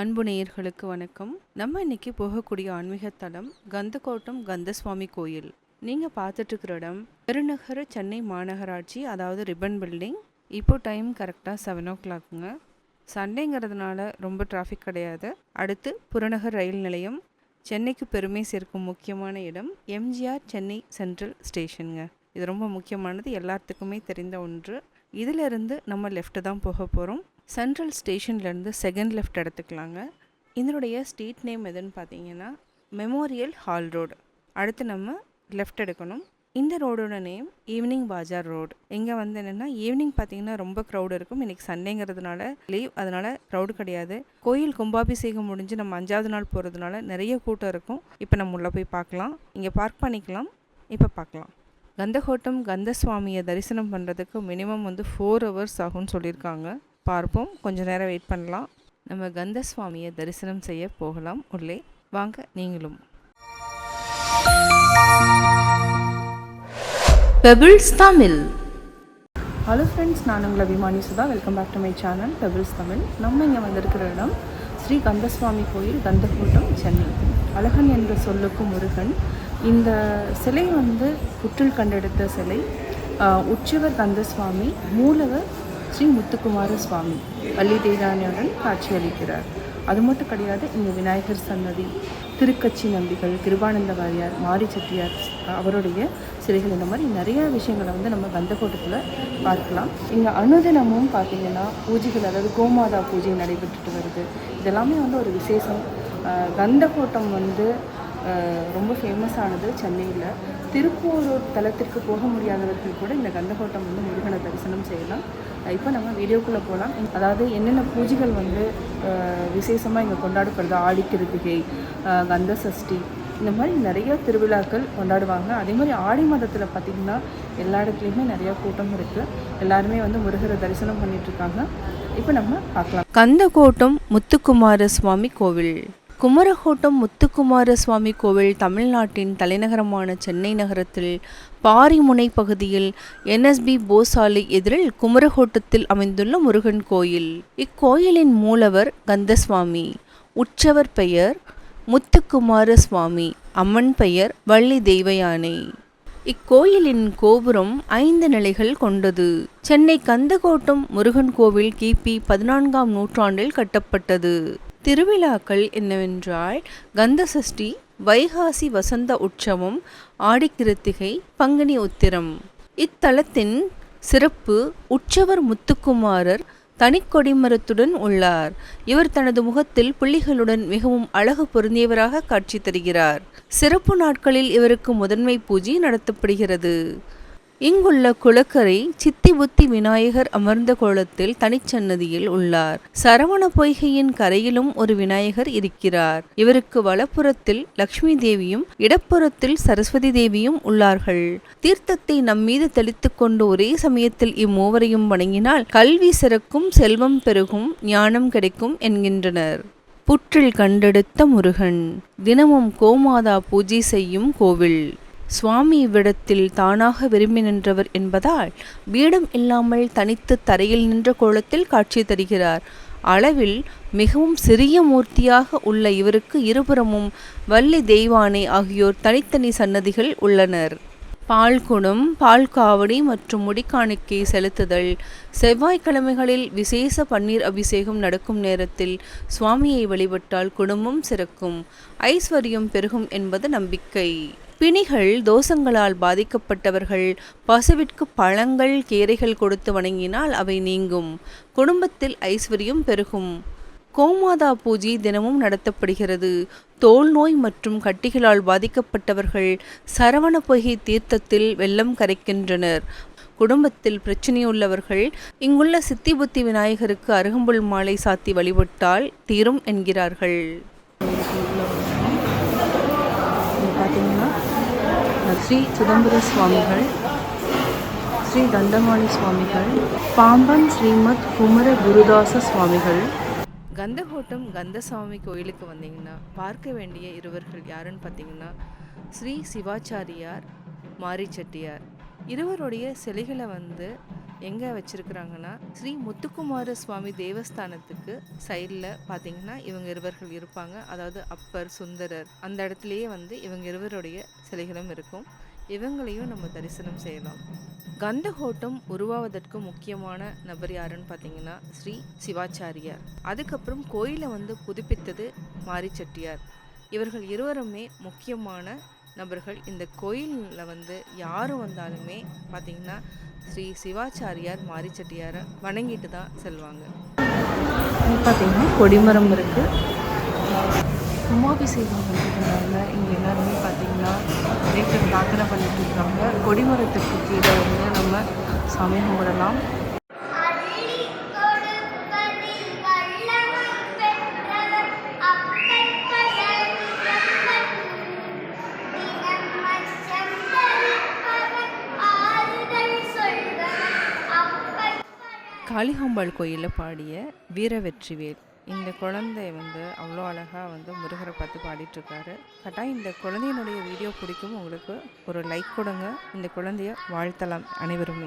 அன்பு நேயர்களுக்கு வணக்கம். நம்ம இன்னைக்கு போகக்கூடிய ஆன்மீக தலம் கந்தக்கோட்டம் கந்தசுவாமி கோயில். நீங்கள் பார்த்துட்டு இருக்கிற இடம் பெருநகர சென்னை மாநகராட்சி அதாவது ரிப்பன் பில்டிங். இப்போ டைம் கரெக்டாக செவன் ஓ கிளாக்குங்க சண்டேங்கிறதுனால ரொம்ப டிராஃபிக் கிடையாது. அடுத்து புறநகர் ரயில் நிலையம். சென்னைக்கு பெருமை சேர்க்கும் முக்கியமான இடம் எம்ஜிஆர் சென்னை சென்ட்ரல் ஸ்டேஷனுங்க. இது ரொம்ப முக்கியமானது எல்லாத்துக்குமே தெரிந்த ஒன்று. இதிலிருந்து நம்ம லெஃப்ட்டு தான் போக போகிறோம் சென்ட்ரல் ஸ்டேஷன்லேருந்து செகண்ட் லெஃப்ட் எடுத்துக்கலாங்க. இதனுடைய ஸ்ட்ரீட் நேம் எதுன்னு பார்த்தீங்கன்னா மெமோரியல் ஹால் ரோடு அடுத்து நம்ம லெஃப்ட் எடுக்கணும். இந்த ரோடோட நேம் ஈவினிங் பாஜார் ரோடு இங்கே வந்து என்னென்னா ஈவினிங் பார்த்தீங்கன்னா ரொம்ப க்ரௌடு இருக்கும். இன்றைக்கி சண்டேங்கிறதுனால லீவ் அதனால் க்ரௌடு கிடையாது. கோயில் கும்பாபிஷேகம் முடிஞ்சு நம்ம அஞ்சாவது நாள் போகிறதுனால நிறைய கூட்டம் இருக்கும். இப்போ நம்ம உள்ளே போய் பார்க்கலாம். இங்கே பார்க் பண்ணிக்கலாம். இப்போ பார்க்கலாம். கந்தகோட்டம் கந்த சுவாமியை தரிசனம் பண்ணுறதுக்கு மினிமம் வந்து ஃபோர் ஹவர்ஸ் ஆகும்னு சொல்லியிருக்காங்க. பார்ப்போம். கொஞ்ச நேரம் வெயிட் பண்ணலாம். நம்ம கந்தசுவாமியை தரிசனம் செய்ய போகலாம். உள்ளே வாங்க நீங்களும். பெபிள்ஸ் தமிழ் ஹலோ ஃப்ரெண்ட்ஸ் நான் உங்களை அபிமானி Sudha. Welcome back to my channel Pebbles Tamil நம்ம இங்கே வந்திருக்கிற இடம் ஸ்ரீ கந்தசுவாமி கோயில் கந்தக்கூட்டம் சென்னை. அழகன் என்ற சொல்லுக்கும் முருகன். இந்த சிலை வந்து புற்றில் கண்டெடுத்த சிலை. உற்சவர் கந்தசுவாமி மூலவர் ஸ்ரீ முத்துக்குமார சுவாமி வள்ளி காட்சி காட்சியளிக்கிறார். அது மட்டும் கிடையாது இங்கே விநாயகர் சன்னதி திருக்கச்சி நம்பிகள் கிருபானந்த வாரியார் மாரி செட்டியார் அவருடைய சிலைகள் இந்த மாதிரி நிறைய விஷயங்களை வந்து நம்ம கந்தக்கோட்டத்தில் பார்க்கலாம். இங்கே அனுதினமும் பார்த்தீங்கன்னா பூஜைகள் அதாவது கோமாதா பூஜை நடைபெற்றுட்டு வருது. இதெல்லாமே வந்து ஒரு விசேஷம். கந்தக்கோட்டம் வந்து ரொம்ப ரொம்ப ஃபேமஸானது சென்னையில். திருப்பூரூர் தலத்திற்கு போக முடியாதவர்கள் கூட இந்த கந்தகோட்டம் வந்து முருகனை தரிசனம் செய்யலாம். இப்போ நம்ம வீடியோக்குள்ளே போகலாம் அதாவது என்னென்ன பூஜைகள் வந்து விசேஷமாக இங்கே கொண்டாடப்படுது? ஆடி கிருத்திகை கந்த சஷ்டி இந்த மாதிரி நிறைய திருவிழாக்கள் கொண்டாடுவாங்க. அதே மாதிரி ஆடி மாதத்தில் பார்த்திங்கன்னா எல்லா இடத்துலையுமே நிறையா கூட்டம் இருக்குது எல்லாருமே வந்து முருகரை தரிசனம் பண்ணிட்டு இருக்காங்க. இப்போ நம்ம பார்க்கலாம். கந்தகோட்டம் முத்துக்குமார சுவாமி கோவில். குமரகோட்டம் முத்துக்குமார சுவாமி கோவில் தமிழ்நாட்டின் தலைநகரமான சென்னை நகரத்தில் பாரிமுனை பகுதியில் என்எஸ்பி போசாலை எதிரில் குமரகோட்டத்தில் அமைந்துள்ள முருகன் கோயில். இக்கோயிலின் மூலவர் கந்தசுவாமி. உற்சவர் பெயர் முத்துக்குமார சுவாமி அம்மன் பெயர் வள்ளி தெய்வயானை இக்கோயிலின் கோபுரம் ஐந்து நிலைகள் கொண்டது. சென்னை கந்தகோட்டம் முருகன் கோவில் கிபி பதினான்காம் நூற்றாண்டில் கட்டப்பட்டது. திருவிழாக்கள் என்னவென்றால் கந்தசஷ்டி வைகாசி வசந்த உற்சவம் ஆடிக்கிருத்திகை பங்குனி உத்திரம். இத்தலத்தின் சிறப்பு உற்சவர் முத்துக்குமாரர் தனிக்கொடிமரத்துடன் உள்ளார். இவர் தனது முகத்தில் புள்ளிகளுடன் மிகவும் அழகு பொருந்தியவராக காட்சி தருகிறார். சிறப்பு நாட்களில் இவருக்கு முதன்மை பூஜை நடத்தப்படுகிறது. இங்குள்ள குளக்கரை சித்தி புத்தி விநாயகர் அமர்ந்த கோலத்தில் தனிச்சன்னதியில் உள்ளார். சரவண பொய்கையின் கரையிலும் ஒரு விநாயகர் இருக்கிறார். இவருக்கு வலப்புறத்தில் லக்ஷ்மி தேவியும் இடப்புறத்தில் சரஸ்வதி தேவியும் உள்ளார்கள். தீர்த்தத்தை நம்மீது தெளித்து கொண்டு ஒரே சமயத்தில் இம்மூவரையும் வணங்கினால் கல்வி சிறக்கும் செல்வம் பெருகும் ஞானம் கிடைக்கும் என்கின்றனர். புற்றில் கண்டெடுத்த முருகன். தினமும் கோமாதா பூஜை செய்யும் கோவில். சுவாமி இவ்விடத்தில் தானாக விரும்பி நின்றவர் என்பதால் பீடம் இல்லாமல் தனித்து தரையில் நின்ற கோலத்தில் காட்சி தருகிறார். அளவில் மிகவும் சிறிய மூர்த்தியாக உள்ள இவருக்கு இருபுறமும் வள்ளி தெய்வானை ஆகியோர் தனித்தனி சன்னதிகள் உள்ளனர். பால்குடம் பால் காவடி மற்றும் முடிக்காணிக்கை செலுத்துதல் செவ்வாய்க்கிழமைகளில் விசேஷ பன்னீர் அபிஷேகம் நடக்கும் நேரத்தில் சுவாமியை வழிபட்டால் குடும்பம் சிறக்கும். ஐஸ்வர்யம் பெருகும் என்பது நம்பிக்கை. பிணிகள் தோஷங்களால் பாதிக்கப்பட்டவர்கள் பசுவிற்கு பழங்கள் கீரைகள் கொடுத்து வணங்கினால் அவை நீங்கும். குடும்பத்தில் ஐஸ்வர்யம் பெருகும். கோமாதா பூஜை தினமும் நடத்தப்படுகிறது. தோல் நோய் மற்றும் கட்டிகளால் பாதிக்கப்பட்டவர்கள் சரவண பொய்கை தீர்த்தத்தில் வெள்ளம் கரைக்கின்றனர். குடும்பத்தில் பிரச்சனையுள்ளவர்கள் இங்குள்ள சித்தி புத்தி விநாயகருக்கு அருகம்புல் மாலை சாத்தி வழிபட்டால் தீரும் என்கிறார்கள். ஸ்ரீ சிதம்பர சுவாமிகள் ஸ்ரீ தண்டமாணி சுவாமிகள் பாம்பன் ஸ்ரீமத் குமர குருதாச சுவாமிகள் கந்தகோட்டம் கந்தசாமி கோயிலுக்கு வந்தீங்கன்னா பார்க்க வேண்டிய இருவர்கள் யாருன்னு பார்த்தீங்கன்னா ஸ்ரீ சிவாச்சாரியார் மாரி செட்டியார் இருவருடைய சிலைகளை வந்து எங்கே வச்சுருக்குறாங்கன்னா ஸ்ரீ முத்துக்குமார சுவாமி தேவஸ்தானத்துக்கு சைடில் பார்த்தீங்கன்னா இவங்க இருவர்கள் இருப்பாங்க. அதாவது அப்பர் சுந்தரர் அந்த இடத்துலையே வந்து இவங்க இருவருடைய சிலைகளும் இருக்கும். இவங்களையும் நம்ம தரிசனம் செய்யலாம். கந்தகோட்டம் உருவாவதற்கு முக்கியமான நபர் யாருன்னு பார்த்தீங்கன்னா ஸ்ரீ சிவாச்சாரியார். அதுக்கப்புறம் கோயிலை வந்து புதுப்பித்தது மாரிச்செட்டியார். இவர்கள் இருவருமே முக்கியமான நபர்கள் இந்த கோயிலில் வந்து யார் வந்தாலுமே பார்த்திங்கன்னா ஸ்ரீ சிவாச்சாரியார் மாரிச்செட்டியாரை வணங்கிட்டு தான் செல்வாங்க. பார்த்திங்கன்னா கொடிமரம் இருக்குது கும்பாபிஷேகம் பண்ணிட்டுருந்தாங்க இங்கே எல்லாருமே பார்த்திங்கன்னா நிறைய பிரார்த்தனை பண்ணிட்டு இருக்காங்க. கொடிமரத்துக்கு கீழே வந்து நம்ம சாமி கும்பிடலாம். காளிகாம்பாள் கோயிலில் பாடிய வீர வெற்றிவேல் இந்த குழந்தை வந்து அவ்வளோ அழகாக வந்து முருகரை பார்த்து பாடிட்டுருக்காரு. கட்டாயம் இந்த குழந்தையினுடைய வீடியோ பிடிக்கும். உங்களுக்கு ஒரு லைக் கொடுங்க. இந்த குழந்தைய வாழ்த்தலாம் அனைவருமே.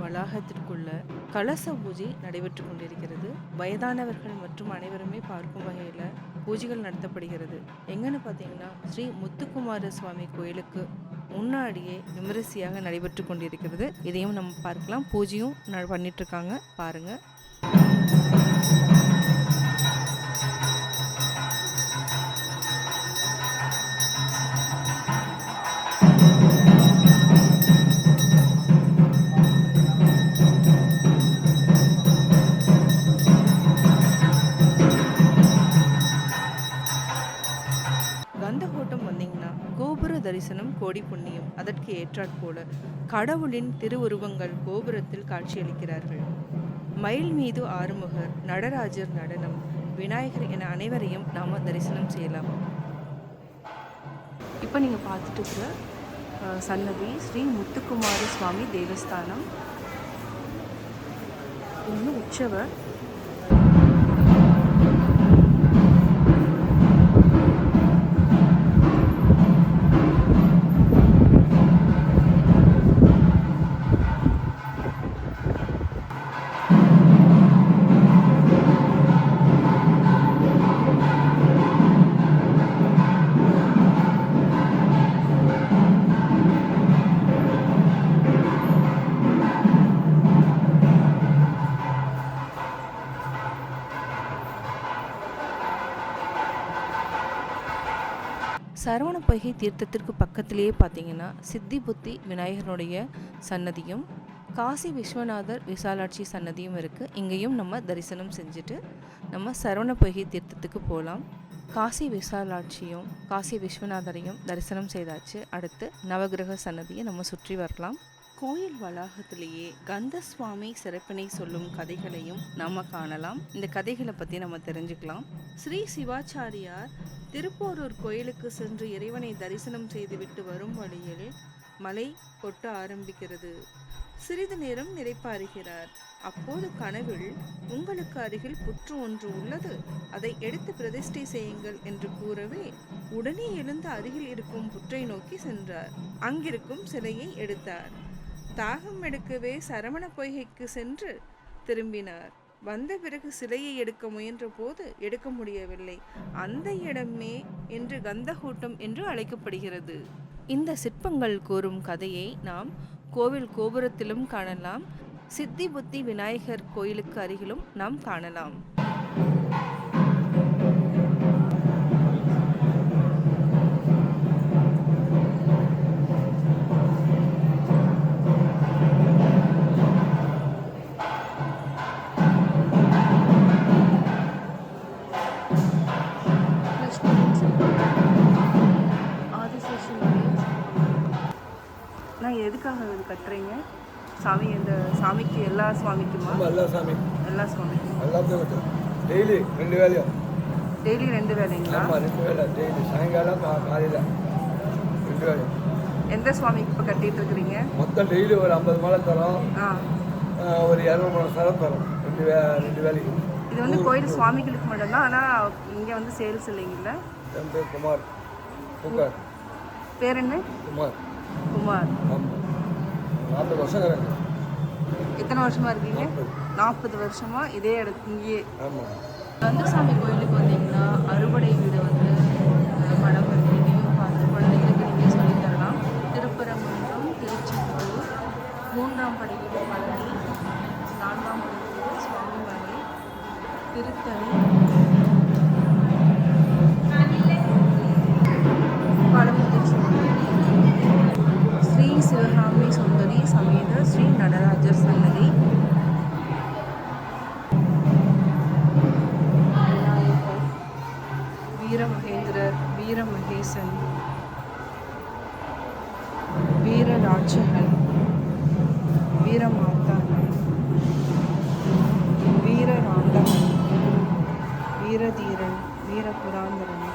வளாகத்திற்குள்ள கலச பூஜை நடைபெற்று கொண்டிருக்கிறது. வயதானவர்கள் மற்றும் அனைவருமே பார்க்கும் வகையில் பூஜைகள் நடத்தப்படுகிறது. எங்கன்னு பார்த்தீங்கன்னா ஸ்ரீ முத்துக்குமார சுவாமி கோயிலுக்கு முன்னாடியே விமரிசையாக நடைபெற்று கொண்டிருக்கிறது. இதையும் நம்ம பார்க்கலாம். பூஜையும் ந- பண்ணிட்டு இருக்காங்க. பாருங்க. தரிசனம் கோடி புண்ணியம். அதற்கு ஏற்றாற்போல கடவுளின் திருவுருவங்கள் கோபுரத்தில் காட்சியளிக்கிறார்கள். மயில் மீது ஆறுமுகர் நடராஜர் நடனம் விநாயகர் என அனைவரையும் நாம தரிசனம் செய்யலாம். இப்போ நீங்கள் பார்த்துட்டு இருக்கிற சன்னதி ஸ்ரீ முத்துக்குமார சுவாமி தேவஸ்தானம். இன்னும் உற்சவர் சரவண பொய்கை தீர்த்தத்திற்கு பக்கத்திலேயே பார்த்தீங்கன்னா சித்தி புத்தி விநாயகருடைய சன்னதியும் காசி விஸ்வநாதர் விசாலாட்சி சன்னதியும் இருக்குது இங்கேயும் நம்ம தரிசனம் செஞ்சுட்டு நம்ம சரவண பொய்கை தீர்த்தத்துக்கு போகலாம். காசி விசாலாட்சியும் காசி விஸ்வநாதரையும் தரிசனம் செய்தாச்சு. அடுத்து நவகிரக சன்னதியை நம்ம சுற்றி வரலாம். கோயில் வளாகத்திலேயே கந்தசுவாமி சிறப்பினை சொல்லும் கதைகளையும் நாம் காணலாம். இந்த கதைகளை பற்றி நம்ம தெரிஞ்சுக்கலாம். ஸ்ரீ சிவாச்சாரியார் திருப்போரூர் கோயிலுக்கு சென்று இறைவனை தரிசனம் செய்துவிட்டு வரும் வழியில் மலை கொட்ட ஆரம்பிக்கிறது. சிறிது நேரம் நிறைப்பாறுகிறார் அப்போது கனவில் உங்களுக்கு அருகில் புற்று ஒன்று உள்ளது. அதை எடுத்து பிரதிஷ்டை செய்யுங்கள் என்று கூறவே உடனே எழுந்து அருகில் இருக்கும் புற்றை நோக்கி சென்றார். அங்கிருக்கும் சிலையை எடுத்தார். தாகம் எடுக்கவே சரவண பொய்கைக்கு சென்று திரும்பினார். வந்த பிறகு சிலையை எடுக்க முயன்ற போது எடுக்க முடியவில்லை. அந்த இடமே என்று கந்தகூட்டம் என்று அழைக்கப்படுகிறது. இந்த சிற்பங்கள் கூறும் கதையை நாம் கோவில் கோபுரத்திலும் காணலாம். சித்தி புத்தி விநாயகர் கோயிலுக்கு அருகிலும் நாம் காணலாம். எதுக்காக இது கட்டுறீங்க? சாமி இந்த சாமிக்கு எல்லா சுவாமிக்குமா? எல்லா சாமி. எல்லா சுவாமிக்கும் எல்லாத்தையும் டெய்லி ரெண்டு வேலையும் டெய்லி ரெண்டு வேலைங்களா? ஆமாம் ரெண்டு வேலை. டெய்லி. சாயங்காலம் காலையில் ரெண்டு வேலையும் எந்த சுவாமிக்கு இப்போ கட்டிட்டு இருக்கிறீங்க? மொத்தம் டெய்லி ஒரு ஐம்பது மாலை தரோம். ஒரு இரநூறு மாலை சரம் தரோம். ரெண்டு வே ரெண்டு வேலைக்கு. இது வந்து கோயில் சுவாமிகளுக்கு மட்டும்தான்? ஆனால் இங்கே வந்து சேல்ஸ் இல்லைங்கள? என் பேர் குமார். புகார் பேர் என்ன? குமார். குமார். நாற்பது வருஷம் எத்தனை வருஷமா இருக்கீங்க? நாற்பது. வருஷமா இதே இடத்து இங்கேயே. ஆமாம். கந்தசாமி கோயிலுக்கு வந்தீங்கன்னா வீரமகேந்திரர் வீரமகேசன் வீரராட்சகன் வீரமார்த்தாண்டன் வீரராண்டகன் வீரதீரன். வீரபுராந்தரன்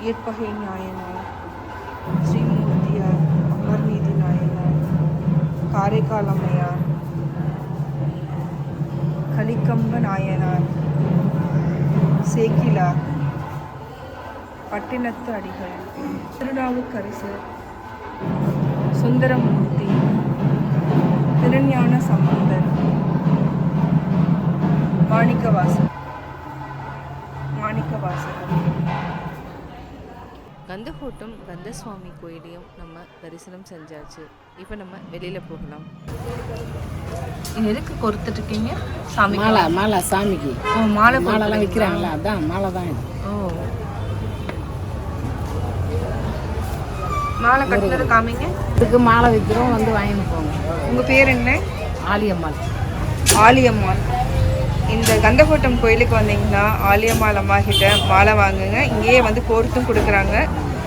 இயற்பகை நாயனார். ஸ்ரீமூர்த்தியார். அமர்நீதி நாயனார். காரைக்கால் அம்மையார். கலிக்கம்ப நாயனார். சேக்கிலார் பட்டினத்து அடிகள். திருநாவுக்கரசர் சுந்தரமூர்த்தி. திருஞான சம்பந்தர். மாணிக்கவாசன் கந்தகோட்டம் கந்தசுவாமி கோயிலையும் நம்ம தரிசனம் செஞ்சாச்சு. இப்போ நம்ம வெளியில் போகலாம். எதுக்கு கொடுத்துட்டு இருக்கீங்க சாமி மாலை மாலை சாமிக்கு. ஓ மாலை மாலைலாம்? விற்கிறாங்களா அதான் மாலை தான் ஓ. மாலை கட்டினது காமிங்க. இதுக்கு மாலை விற்கிறோம் வந்து வாங்கிட்டு போங்க. உங்க பேர் என்ன? ஆலியம்மாள். ஆலியம்மாள். இந்த கந்தகோட்டம் கோயிலுக்கு வந்தீங்கன்னா ஆலியம்மாள் அம்மா கிட்ட மாலை வாங்குங்க. இங்கேயே வந்து கோர்த்தும் கொடுக்குறாங்க.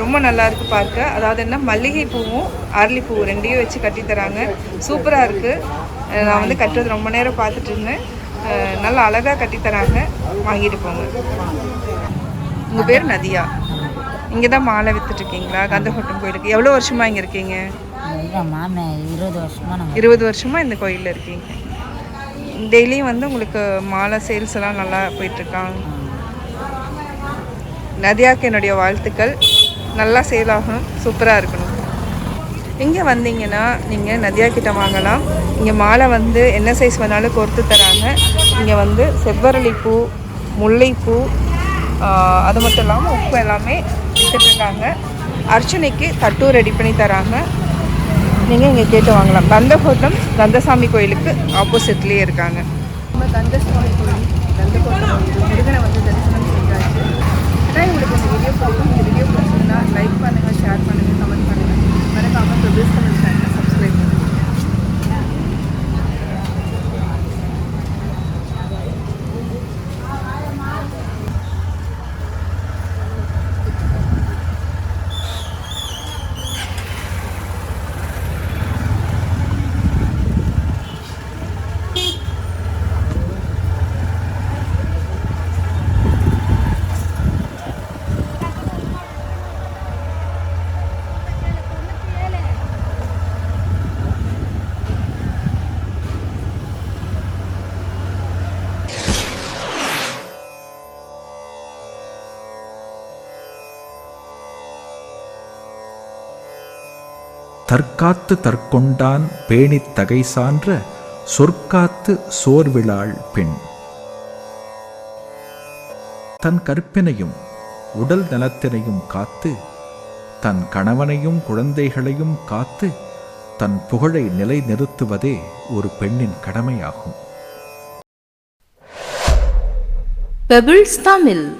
ரொம்ப நல்லா இருக்கு பார்க்க. அதாவது என்ன மல்லிகை பூவும் அரளிப்பூ ரெண்டையும் வச்சு கட்டி தராங்க. சூப்பராக இருக்கு. அஹ் நான் வந்து கட்டுறது ரொம்ப நேரம் பார்த்துட்டு இருந்தேன். நல்லா அழகாக கட்டி தராங்க. வாங்கிட்டு போங்க. உங்கள் பேர் நதியா? இங்கே தான் மாலை வித்துட்டு இருக்கீங்களா கந்தகோட்டம் கோயிலுக்கு. எவ்வளோ வருஷமா இங்கே இருக்கீங்க? இருபது வருஷமா நம்ம இருபது வருஷமா இந்த கோயிலில் இருக்கீங்க. டெய்லியும் வந்து உங்களுக்கு மாலை சேல்ஸ் எல்லாம் நல்லா போயிட்டுருக்காங்க நதியாக்கு என்னுடைய வாழ்த்துக்கள். நல்லா சேல் ஆகணும் சூப்பராக இருக்கணும். இங்கே வந்தீங்கன்னா நீங்கள் நதியா கிட்ட வாங்கலாம். இங்கே மாலை வந்து என்ன சைஸ் வேணாலும் கொடுத்து தராங்க. இங்கே வந்து செவ்வரளிப்பூ முல்லைப்பூ அது மட்டும் இல்லாமல் உப்பு எல்லாமே வித்துட்ருக்காங்க அர்ச்சனைக்கு தட்டு ரெடி பண்ணி தராங்க. நீங்கள் இங்கே கேட்டு வாங்கலாம். கந்தகோட்டம் கந்தசாமி கோயிலுக்கு ஆப்போசிட்லேயே இருக்காங்க. நம்ம கந்தசாமி கோயில் கந்தகோட்டம் முருகனை வந்து தரிசனம் செஞ்சாச்சு அதான் உங்களுக்கு இந்த வீடியோ போதும் இந்த வீடியோ பிடிச்சிருந்தா லைக் பண்ணுங்கள் ஷேர் பண்ணுங்கள் கமெண்ட் பண்ணுங்கள் மறக்காமல் பெபிள்ஸ் தமிழ் தற்காத்து தற்கொண்டான் பேணித் தகை சான்ற சொற்காத்து சோர்விழாள் பெண். தன் கற்பினையும் உடல் நலத்தினையும் காத்து தன் கணவனையும் குழந்தைகளையும் காத்து தன் புகழை நிலைநிறுத்துவதே ஒரு பெண்ணின் கடமையாகும். பெபிள்ஸ் தமிழ்